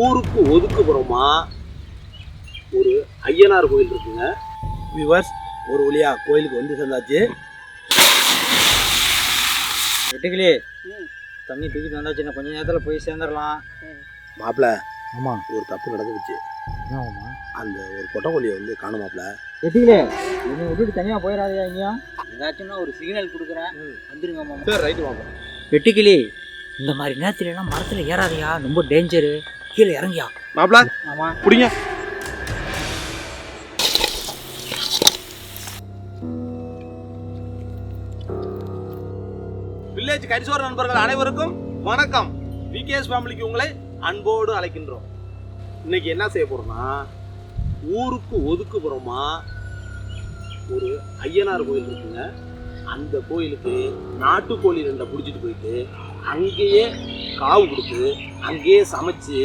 ஊருக்கு ஒதுக்குப்புறமா ஒரு ஐயனார் கோயில் இருக்குங்க. விவர்ஸ் ஒரு வழியா கோயிலுக்கு வந்து சேர்ந்தாச்சு. வெட்டுக்கிளி தண்ணி தூக்கிட்டு வந்தாச்சு கொஞ்ச நேரத்தில் போய் சேர்ந்துடலாம். மாப்பிள்ள ஆமாம் ஒரு தப்பு நடந்துச்சு என்னம்மா அந்த ஒரு கொட்டக்கோழியை வந்து காணும் மாப்பிள்ள வெட்டுக்கிளி என்னை விட்டுட்டு தனியாக போயிடாதீங்க எங்கேயும் ஏதாச்சும்னா ஒரு சிக்னல் கொடுக்குறேன். வந்துருங்க மாமா. சரி ரைட்டு மாப்பிள்ள வெட்டுக்கிளி இந்த மாதிரி நேரத்துல எல்லாம் மரத்தில் ஏறாதையா? ரொம்ப டேஞ்சரு கீழே இறங்கியா? மாப்பிள்ள ஆமாம் பிடிங்க. வில்லேஜ் கரிசோர் நண்பர்கள் அனைவருக்கும் வணக்கம். விகேஎஸ் ஃபேமிலிக்கு உங்களை அன்போடு அழைக்கின்றோம். இன்னைக்கு என்ன செய்ய போறோம்னா ஊருக்கு ஒதுக்குப்புறமா ஒரு ஐயனார் கோயில் இருக்குங்க. அந்த கோயிலுக்கு நாட்டுக்கோழி ரெண்டை பிடிச்சிட்டு போயிட்டு அங்கேயே காவு கொடுத்து அங்கேயே சமைச்சு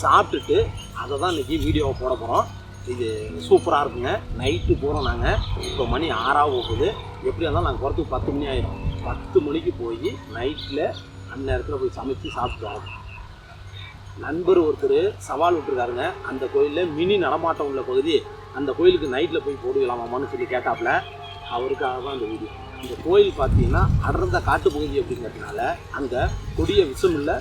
சாப்பிட்டுட்டு அதை தான் இன்றைக்கி வீடியோவை போட போகிறோம் இது சூப்பராக இருக்குங்க. நைட்டு போகிறோம் நாங்கள் இப்போ மணி ஆறாக போகுது. எப்படி இருந்தாலும் நாங்கள் போகிறதுக்கு பத்து மணி ஆயிடும் பத்து மணிக்கு போய் நைட்டில் அந்த நேரத்தில் போய் சமைச்சு சாப்பிட்டு வரோம். நண்பர் ஒருத்தர் சவால் விட்டுருக்காருங்க. அந்த கோயிலில் மினி நடமாட்டம் உள்ள பகுதி. அந்த கோயிலுக்கு நைட்டில் போய் போடுவலாமான்னு சொல்லி கேட்டாப்புல. அவருக்காக தான் அந்த வீடியோ இந்த கோயில் பார்த்தீங்கன்னா அடர்ந்த காட்டு பகுதி அப்படிங்கிறதுனால அங்கே கொடிய விஷம் இல்லை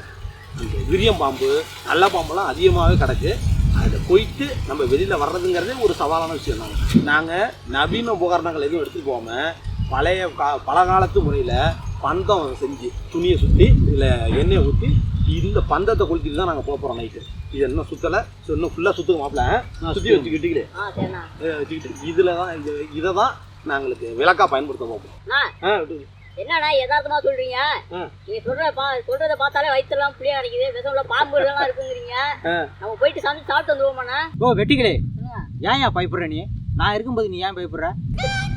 அந்த விரியம் பாம்பு நல்ல பாம்பெல்லாம் அதிகமாகவே கிடக்கு. அதில் போயிட்டு நம்ம வெளியில் வர்றதுங்கிறதே ஒரு சவாலான விஷயம் தாங்க நாங்கள் நவீன உபகரணங்கள் எதுவும் எடுத்துகிட்டு போகாமல் பழைய கா பழங்காலத்து முறையில் பந்தம் செஞ்சு துணியை சுற்றி இதில் எண்ணெயை ஊற்றி இந்த பந்தத்தை கொளுத்திட்டு தான் நாங்கள் போக போகிறோம் நைட்டு இது இன்னும் சுற்றலை ஸோ இன்னும் ஃபுல்லாக சுற்றுங்க மாப்பிள்ள. சுற்றி வச்சுக்கிட்டீங்களே ஆ சரிண்ணா. வச்சுக்கிட்டு. இதில் தான் இது இதை தான் நாங்களுக்கு விளக்கா பயன்படுத்த போகிறோம் அண்ணா ஆ என்னண்ணா யதார்த்தமா சொல்றீங்க. நீங்க சொல்ற பா சொல்றத பார்த்தாலே வயிற்றுலாம் புளியா கிடைக்குது விஷம்ல பாம்பு எல்லாம் இருக்குங்கிறீங்க. நம்ம போயிட்டு சமைச்சு சாப்பிட்டு வந்துருவோமாண்ணா. ஓ வெட்டிக்கிளி. சொல்லுங்க. ஏன் ஏன் பயப்படுற நீ? நான் இருக்கும்போது நீ ஏன் பயப்படுற?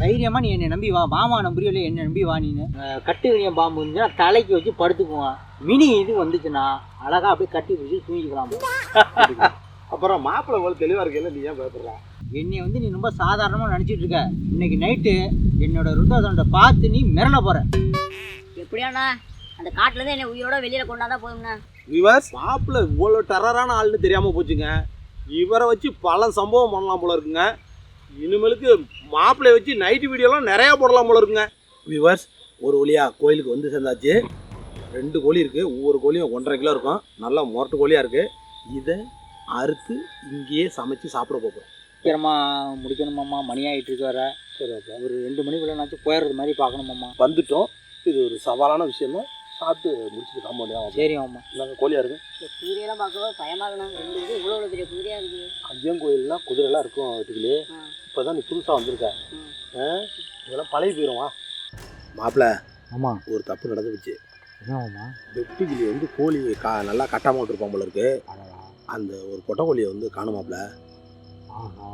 தைரியமா நீ என்னை நம்பி வா. மாமா நம்புறியோ இல்லையா என்னை நம்பி வா நீனு. அஹ் கட்டு விரியம் பாம்பு இருந்துச்சுன்னா தலைக்கு வச்சு படுத்துக்குவான் மினி இது வந்துச்சுன்னா அழகா அப்படியே கட்டி பிடிச்சி தூங்கிக்கலாம்? அப்புறம் மாப்பிள்ளை போல தெளிவாக இருக்கல நீ ஏன் பயப்படுற? என்னை வந்து நீ ரொம்ப சாதாரணமாக நினச்சிட்டு இருக்க. இன்னைக்கு நைட்டு என்னோட ருத்ரதண்டை பார்த்து நீ மிரள போற. எப்படியாண்ணா? அந்த காட்டுல இருந்து என்ன உயிரோட வெளியில கொண்டாந்தா போதும்ண்ணா? விவர்ஸ் மாப்பிள்ளை இவ்வளோ டெரரான ஆள்னு தெரியாமல் போச்சுங்க. இவரை வச்சு பல சம்பவம் பண்ணலாம் போல இருக்குங்க. இனிமேலுக்கு மாப்பிள்ளைய வச்சு நைட்டு வீடியோலாம் நிறையா போடலாம் போல இருக்குங்க. விவர்ஸ் ஒரு வழியா கோயிலுக்கு வந்து சேர்ந்தாச்சு. ரெண்டு கோழி இருக்குது ஒவ்வொரு கோழியும் ஒன்றரை கிலோ இருக்கும். நல்லா மொரட்டு கோழியாக இருக்குது இதை அறுத்து இங்கேயே சமைச்சு சாப்பிட போகிறோம் சீக்கிரமா முடிக்கணுமாம்மா. மணி ஆகிட்டு இருக்கு வர சரி ஒரு ரெண்டு மணிக்குள்ளனாச்சும் போயிடுறது மாதிரி பார்க்கணுமாம்மா. வந்துட்டோம். இது ஒரு சவாலான விஷயம் தான் சாப்பிட்டு முடிச்சுட்டு காம்ப முடியாது சரி மாமா நாங்கள் கோழியாக இருக்கு? குதிரையெல்லாம் பார்க்கவே பயமா இருக்கணும் ரெண்டு இது இவ்வளோ பெரிய குதிரையா இருக்குது ஐயன் கோயில்லாம் குதிரைலாம் இருக்கும் வீட்டுக்குள்ளே. இப்போ தான் நீ புதுசாக வந்திருக்க? இதெல்லாம் பழைய போயிடுவா மாப்பிள்ள ஆமாம் ஒரு தப்பு நடந்துச்சு என்ன மாமா? வெட்டுக்கிளி வந்து கோழி கா நல்லா கட்டாம விட்டுருப்பான் போல இருக்கு. அந்த ஒரு கொட்டை கோழியை வந்து காணுமாப்ல ஆஹா.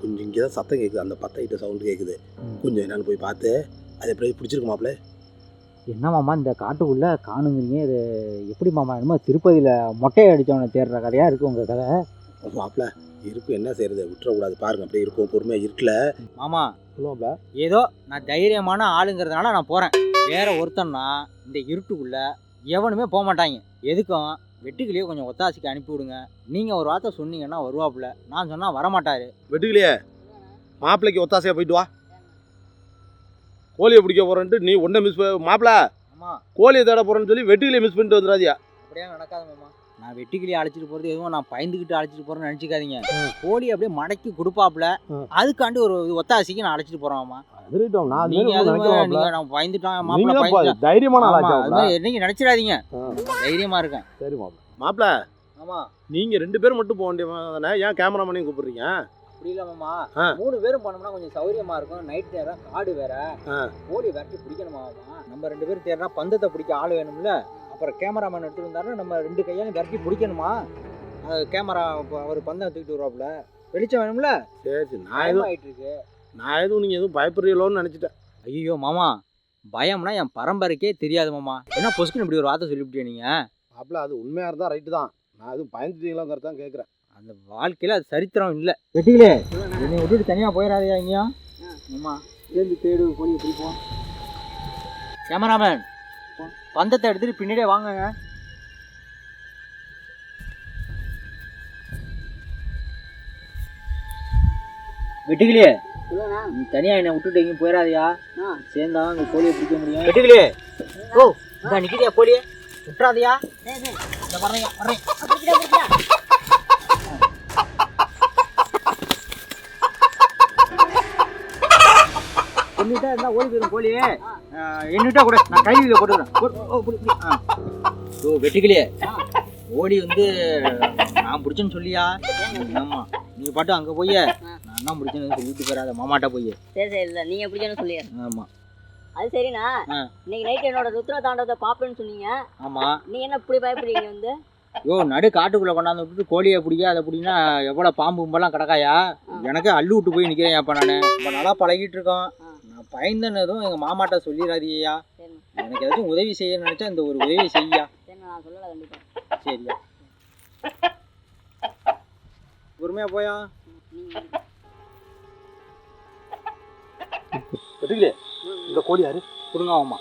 கொஞ்சம் இங்கே தான் சத்தம் கேட்குது அந்த பத்தையிட்ட சவுண்டு கேட்குது. கொஞ்சம் என்னன்னு போய் பார்த்து அது எப்படி பிடிச்சிருக்குமாப்ல என்ன மாமா இந்த காட்டுக்குள்ளே காணுங்கிறீங்க. இது எப்படி மாமா? என்னமோ திருப்பதியில் மொட்டை அடித்தவனை தேடுற கதையாக இருக்குது உங்கள் கதை. மாப்பிள்ள இருக்கும் என்ன செய்யறது? விட்டுறக்கூடாது. பாருங்க அப்படியே இருக்கும். பொறுமையாக இருக்கல. மாமா சொல்லுவாப்ல ஏதோ நான் தைரியமான ஆளுங்கிறதுனால நான் போகிறேன் வேற ஒருத்தன்னா இந்த இருட்டுக்குள்ளே எவனுமே போக மாட்டாங்க எதுக்கும்? வெட்டுக்கிளியே கொஞ்சம் ஒத்தாசிக்கு அனுப்பி விடுங்க நீங்கள் ஒரு வார்த்தை சொன்னீங்கன்னா வருவாப்புல. நான் சொன்னால் வரமாட்டார். வெட்டுக்கிளியே மாப்பிள்ளைக்கு ஒத்தாசையாக போயிட்டு வா. கோழியை பிடிக்க போறேன்ட்டு நீ ஒன்றை மிஸ் மாப்பிள்ள ஆமாம் கோழியை தேட போறேன்னு சொல்லி வெட்டுக்கிளியை மிஸ் பண்ணிட்டு வந்துடாதியா அப்படியே நடக்காது மாமா. நான் வெட்டுக்கிளி அழைச்சிட்டு போகிறது எதுவும் நான் பயந்துக்கிட்டு அழைச்சிட்டு போகிறேன்னு நினச்சிக்காதீங்க. கோழி அப்படியே மடக்கி கொடுப்பாப்புல. அதுக்காண்டி ஒரு ஒத்தாசிக்கு நான் அழைச்சிட்டு போகிறேன் மாமா. நான் நீங்க அதுவும் நீங்க நான் பயந்துட்டான் மாப்பிள்ள பயந்துட்டான் தைரியமான ஆமா, அது மாதிரி நீங்க நினைச்சிடாதீங்க தைரியமா இருக்கேன். சரி மாப்பிள்ள மாப்பிள்ள ஆமா. நீங்க ரெண்டு பேரும் மட்டும் போக வேண்டிய தானே? ஏன் கேமராமேனையும் கூப்பிடுறீங்க? அப்படி இல்ல மாமா. ஆ. மூணு பேரும் போனோம்னா கொஞ்சம் சௌரியமா இருக்கும். நைட் நேரம் காடு வேற. ஆ. கோழி விரட்டி பிடிக்கணுமா மாமா? நம்ம ரெண்டு பேரும் தேடுனா பந்தத்தை பிடிக்க ஆள் வேணும்ல. அப்புறம் கேமராமேன் எடுத்துட்டு வந்தாருன்னா நம்ம ரெண்டு கையாலும் விரட்டி பிடிக்கணுமா? அது கேமரா அவர் பந்தம் தூக்கிட்டு வருவாப்புல. வெளிச்சம் வேணும்ல. சரி சரி. நான் டைம் எதுவும் ஆயிட்டு இருக்கு. நான் எதுவும் நீங்கள் எதுவும் பயப்படுறீங்களோன்னு நினச்சிட்டேன். ஐயோ மாமா. பயம்னா என் பரம்பரைக்கே தெரியாது மாமா. என்ன பொசுக்குன்னு இப்படி ஒரு வார்த்தை சொல்லிவிட்டே நீங்கள் மாப்பிள்ள அது உண்மையாக இருந்தால் ரைட்டு தான். நான் எதுவும் பயந்துட்டீங்களாங்கிறது தான் கேட்குறேன் அந்த வாழ்க்கையில் அது சரித்திரம் இல்லை. வெட்டிகளே என்னை விட்டுட்டு தனியாக போயிடாதையா இங்கேயா ஆமாம் சேர்ந்து தேடு போய் பிடிப்போம் கேமராமேன் பந்தத்தை எடுத்துகிட்டு பின்னாடியே வாங்குங்க. வெட்டிகளே சொல்லுண்ணா நீ தனியாக என்னை விட்டுட்டு எங்கேயும் போயிடாதயா ஆ. சேர்ந்தா அங்கே கோழியை பிடிக்க முடியும். வெட்டுக்கிளியே. ஓ இந்த நிற்கிறியா கோழியை? விட்டுறாதயா? வர்றேன் வர்றேன் பிடிச்சிட்டா பிடிச்சிட்டா என்னிட்டா இருந்தா ஓடி போயிடும் கோழி என்னிட்டா கூட நான் கையில் போட்டுக்கிறேன். போடு, ஓ, வெட்டுக்கிளியே. ஓடி வந்து நான் பிடிச்சேன்னு சொல்லியா? ஆமா நீ பாட்டு அங்கே போய் தான் பிடிச்சேன்னு சொல்லிட்டு போயிடாத மாமாட்டா போய். சரி சரி இல்லை நீங்கள் பிடிச்சேன்னு சொல்லி. ஆமா. அது சரிண்ணா. இன்னைக்கு நைட் என்னோட ருத்ர தாண்டவத்தை பார்ப்பேன்னு சொன்னீங்க. ஆமா. நீங்க என்ன இப்படி பயப்படுறீங்க வந்து? யோ நடு காட்டுக்குள்ள கொண்டாந்து விட்டுட்டு கோழியை பிடிக்க அதை பிடினா எவ்வளோ பாம்பு கும்பெல்லாம் கிடக்காயா? எனக்கு அள்ளு விட்டு போய் நிற்கிறேன் அப்போ நான். இப்போ நல்லா பழகிட்டு இருக்கோம். நான் பயந்தனதும் எங்கள் மாமாட்ட சொல்லிடாதீயா எனக்கு ஏதாச்சும் உதவி செய்ய நினச்சா இந்த ஒரு உதவி செய்யா. நான் சொல்லலை கண்டிப்பாக சரியா. பொறுமையா போயா? வெட்டுக்கிலே இந்த கோழி யாரு? கொடுங்க மாமா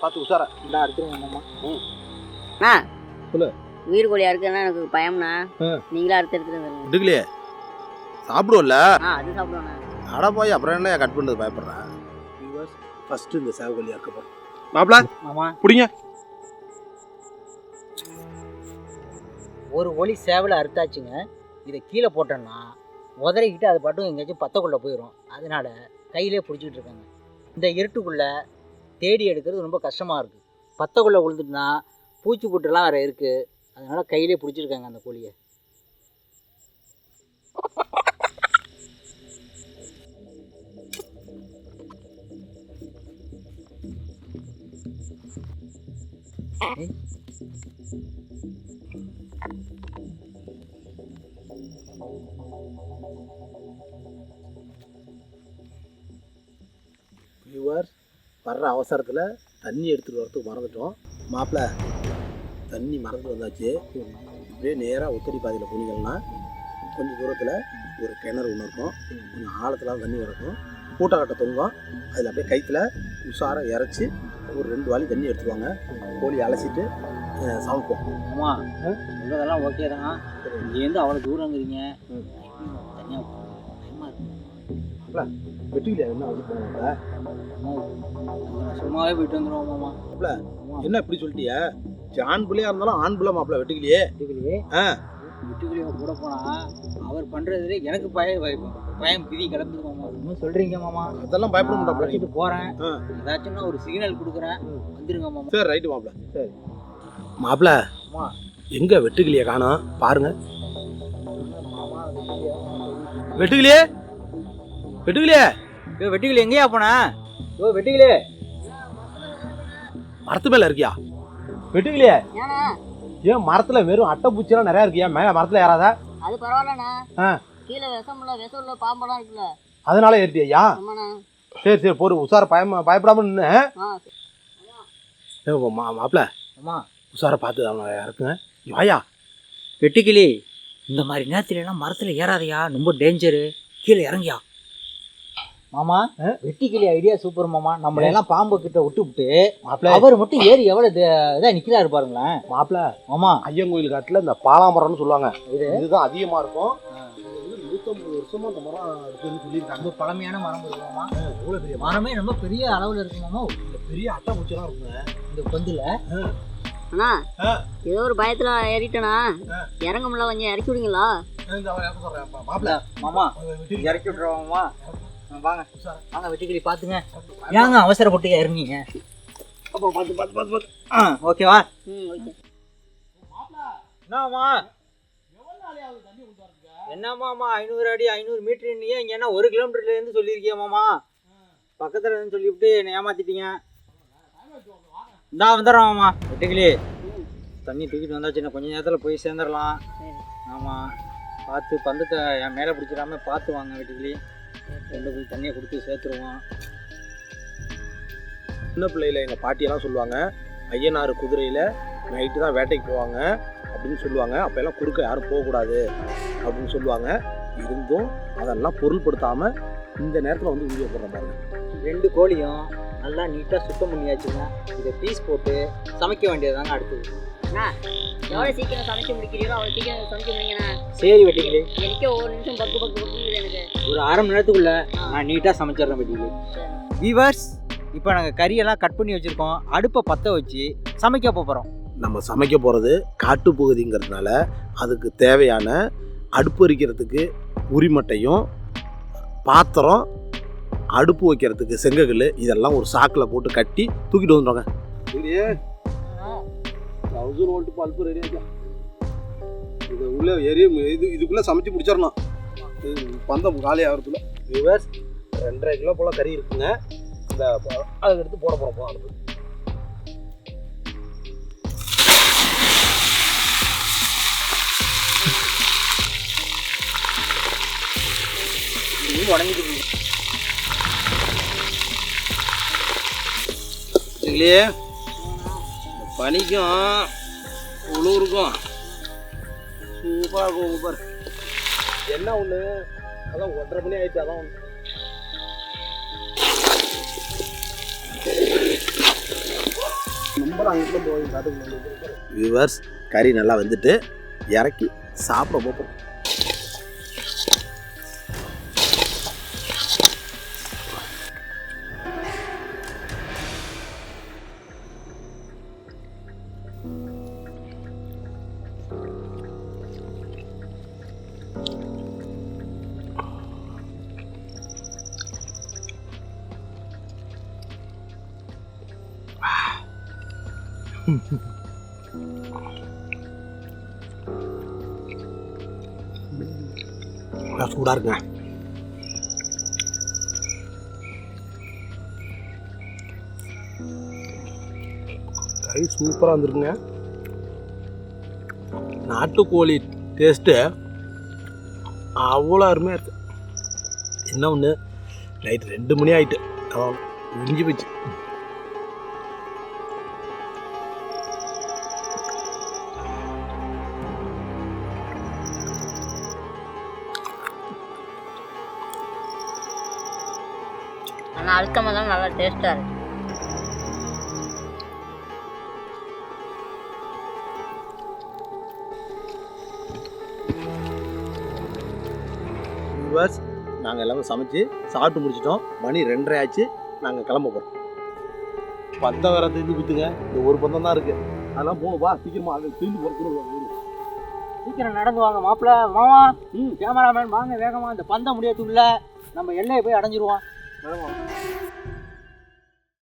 பார்த்து உஷாரா. இந்த அடுத்துருங்க மாமா அண்ணா சொல்லு. உயிர் கோழியா இருக்குன்னா எனக்கு பயம்ண்ணா. நீங்களே அறுத்து எடுத்துட்டு வெட்டுக்கிலே சாப்பிடுவோம்ல? ஆ அது சாப்பிடுவோண்ணா அட போய் அப்புறம் என்ன கட் பண்ணுறது பயப்படுறேன் ஃபர்ஸ்ட் இந்த சேவ கோழியா இருக்க போறோம்? மாப்பிள மாமா. பிடிங்க. ஒரு ஒளி சேவலை அறுத்தாச்சுங்க. இதை கீழே போட்டோன்னா உதறிக்கிட்டு அது பாட்டும் எங்கேயாச்சும் பத்தக்குள்ளே போயிடும் அதனால கையிலே பிடிச்சிக்கிட்டு இருக்காங்க இந்த இருட்டுக்குள்ளே தேடி எடுக்கிறது ரொம்ப கஷ்டமாக இருக்குது பத்தக்குள்ளே விழுந்துட்டுனா பூச்சி புட்டுலாம் வேறு இருக்குது அதனால் கையிலே பிடிச்சிருக்காங்க அந்த கோழியை. வியூவர் வர்ற அவசரத்தில் தண்ணி எடுத்துகிட்டு வரதுக்கு மறந்துட்டோம். மாப்பிள தண்ணி மறந்து வந்தாச்சு. இப்படியே நேராக உத்தரி பாதையில் போனீங்கன்னா கொஞ்சம் தூரத்தில் ஒரு கிணறு ஒன்று இருக்கும். கொஞ்சம் ஆழத்தில் தண்ணி இருக்கும் கூட்டக்கட்டை தொங்கும். அதில் அப்படியே கைத்தில் உஷார இறச்சி ஒரு ரெண்டு வாளி தண்ணி எடுத்துருவாங்க. கோழி அலசிட்டு சமைப்போம். ஆமா சொல்றதெல்லாம் ஓகே தான். இங்கேருந்து அவ்வளோ தூரங்கிறீங்க. தனியாக பயமாக இருக்கு. வெட்டிக்கிலியா என்ன வந்து போனாங்க சும்மாவே போயிட்டு வந்துடுவோம் மாமா. என்ன இப்படி சொல்லிட்டிய? ஆண் பிள்ளையா இருந்தாலும் ஆண் பிள்ளை மாப்பிள்ள வெட்டுக்கிலியே வீட்டுக்குள்ளேயே ஆ. வீட்டுக்குள்ளேயே கூட போனா அவர் பண்றதுல எனக்கு பய பய- பயம் பிதி கிளம்புது மாமா. இன்னும் சொல்றீங்க மாமா. அதெல்லாம் பயப்பட நான் அழைச்சிட்டு போறேன். ஆ. ஏதாச்சும்னா ஒரு சிக்னல் கொடுக்குறேன். வந்துருங்க மாமா. சரி ரைட்டு மாப்பிள. சரி. மாப்பிள அம்மா. எங்க வெட்டுக்கிளிய காணோம்? பாருங்க. வெட்டுக்கிளியே? வெட்டுக்கிளியே. யோ வெட்டிக்கிளி எங்கேயா போன? யோ வெட்டிக்கிளி மரத்து மேல இருக்கியா? வெட்டுக்கிளியே. ஏண்ணா. ஏன் மரத்துல வெறும் அட்டை பூச்சிலாம் நிறைய இருக்கியா? மேல மரத்துல ஏறாதா? அது பரவாயில்லண்ணா. ஆ. கீழே விஷம் உள்ள விஷம் உள்ள பாம்பெல்லாம் இருக்குல்ல. அதனால ஏறிட்டியா? சரி சரி போரு உஷார பயமா பயப்படாம நின்று ஆ? மாப்பிள அம்மா. உஷார பார்த்து அவனை இறக்குங்க வாயா. வெட்டுக்கிளி இந்த மாதிரி நேரத்துல எல்லாம் மரத்துல ஏறாதயா? ரொம்ப டேஞ்சரு கீழே இறங்கியா? மாமா வெட்டிக்கிளி ஐடியா சூப்பர் மாமா. நம்மள எல்லாம் பாம்பு கிட்ட விட்டு விட்டு மாப்பிள. அவர் மட்டும் ஏறி எவ்வளவு இது- நிக்கிறாரு பாருங்களேன். மாப்பிள மாமா. ஐயன் கோயில் காட்டுல இந்த பாலாமரம்னு சொல்லுவாங்க. இது? இதுதான் அதிகமா இருக்கும். இது வந்து நூத்தம்பது வருஷமா அந்த மரம் இருக்குன்னு சொல்லியிருக்காங்க. ரொம்ப பழமையான மரம் இருக்கு மாமா. எவ்வளவு பெரிய மரமே? ரொம்ப பெரிய அளவுல இருக்கு மாமா. இந்த பெரிய அட்டை இருக்குங்க இந்த அண்ணா ஆ. ஏதோ ஒரு பயத்துல ஏறிட்டேனா? இறங்க முடியல கொஞ்சம் இறக்கி விடுங்களா இந்த அவன் இறக்க சொல்றேன். மாப்பிள. மாமா. இறக்கி விட்டுருவாங்கம்மா வாங்க. வாங்க வெட்டிக்கிளி பாத்துங்க ஏங்க அவசரப்பட்டு இறங்கிங்க? அப்போ பார்த்து பார்த்து பார்த்து பார்த்து. ஆ ஓகேவா ம் ஓகே என்னம்மா? என்னம்மாம்மா ஐநூறு அடி ஐநூறு மீட்டர் நீ இங்கே என்ன ஒரு கிலோமீட்டர்ல இருந்து சொல்லியிருக்கியா மாமா? பக்கத்துல இருந்து சொல்லிவிட்டு என்னை ஏமாத்திட்டீங்க. இந்தா வந்துடுறோம் மாமா. வெட்டுக்கிளி. தண்ணி தூக்கிட்டு வந்தாச்சு இன்னும் கொஞ்ச நேரத்தில் போய் சேர்ந்துடலாம். சரி. ஆமாம் பார்த்து பந்தத்தை என் மேலே பிடிச்சிடாம பார்த்து வாங்க வெட்டுக்கிளி. கொண்டு போய் தண்ணியை கொடுத்து சேர்த்துருவோம். சின்ன பிள்ளையில எங்கள் பாட்டியெல்லாம் சொல்லுவாங்க ஐயனார் குதிரையில் நைட்டு தான் வேட்டைக்கு போவாங்க அப்படின்னு சொல்லுவாங்க. அப்போ எல்லாம் குறுக்க யாரும் போகக்கூடாது அப்படின்னு சொல்லுவாங்க. இருந்தும் அதெல்லாம் பொருள்படுத்தாமல் இந்த நேரத்தில் வந்து வீடியோ போடுற பாருங்க ரெண்டு கோழியும் நல்லா நீட்டாக சுத்தம் பண்ணியாச்சுங்க. இதை பீஸ் போட்டு சமைக்க வேண்டியதுதாங்க அடுத்தது. அண்ணா எவ்வளோ சீக்கிரம் சமைச்சு முடிக்கிறீங்களோ அவ்வளோ சீக்கிரம் சமைச்சு முடிங்கண்ணா. சரி வெட்டிக்கிளி. எனக்கே ஒரு நிமிஷம் பக்கு பக்கு பக்குங்குது எனக்கு. ஒரு அரை மணி நேரத்துக்குள்ள நான் நீட்டாக சமைச்சிடுறேன் வெட்டிக்கிளி. வீவர்ஸ் இப்போ நாங்கள் கறியெல்லாம் கட் பண்ணி வச்சுருக்கோம். அடுப்பை பற்ற வச்சு சமைக்க போகிறோம் நம்ம சமைக்க போகிறது காட்டுப்பகுதிங்கிறதுனால அதுக்கு தேவையான அடுப்பு எரிக்கிறதுக்கு உரிமட்டையும் பாத்திரம் அடுப்பு வைக்கிறதுக்கு செங்கக்கல் இதெல்லாம் ஒரு சாக்கில் போட்டு கட்டி தூக்கிட்டு வந்துடுவாங்க தௌசண்ட் வோல்ட் பல்பு ரெடி ஆகிடும் இது உள்ள எரிய இது இதுக்குள்ளே சமைச்சு முடிச்சிடணும். இது பந்தம் காலி ஆகிறதுக்குள்ள. விவர்ஸ் ரெண்டரை கிலோ போல் கறி இருக்குங்க. இந்த அதை எடுத்து போட போகிறோம் அடுப்பு உடஞ்சிட்டு இல்லையே. பனிக்கும் உளுருக்கும் சூப்பராக இருக்கும் சூப்பர் என்ன ஒன்று அதான் ஒன்றரை மணி ஆயிடுச்சு அதான் ஒன்று வியூவர்ஸ் கறி நல்லா வந்துட்டு இறக்கி சாப்பிட போப்போம் சூடாக இருக்குங்க. கறி சூப்பராக வந்துருக்குங்க. நாட்டுக்கோழி டேஸ்ட்டு அவ்வளோ அருமையாக இருக்குது என்ன ஒன்று நைட் ரெண்டு மணி ஆயிட்டு. அதான் முடிஞ்சு போச்சு. அழுத்தமாக தான் நல்லா டேஸ்ட்டாக இருக்கு. வியூவர்ஸ் நாங்கள் எல்லாமே சமைச்சு சாப்பிட்டு முடிச்சிட்டோம். மணி ரெண்டரை ஆச்சு. நாங்கள் கிளம்ப போகிறோம் பந்தம் வேற திரும்பி குத்துங்க. இந்த ஒரு பந்தம் தான் இருக்கு. அதெல்லாம் மூணு வா சீக்கிரமா. அது திரும்பி போகிறது சீக்கிரம் நடந்து வாங்க மாப்பிள்ள. மாமா ம். கேமராமேன் வாங்க வேகமா. இந்த பந்தம் முடியத்துக்குள்ள நம்ம எல்லையை போய் அடைஞ்சிருவோம். 没有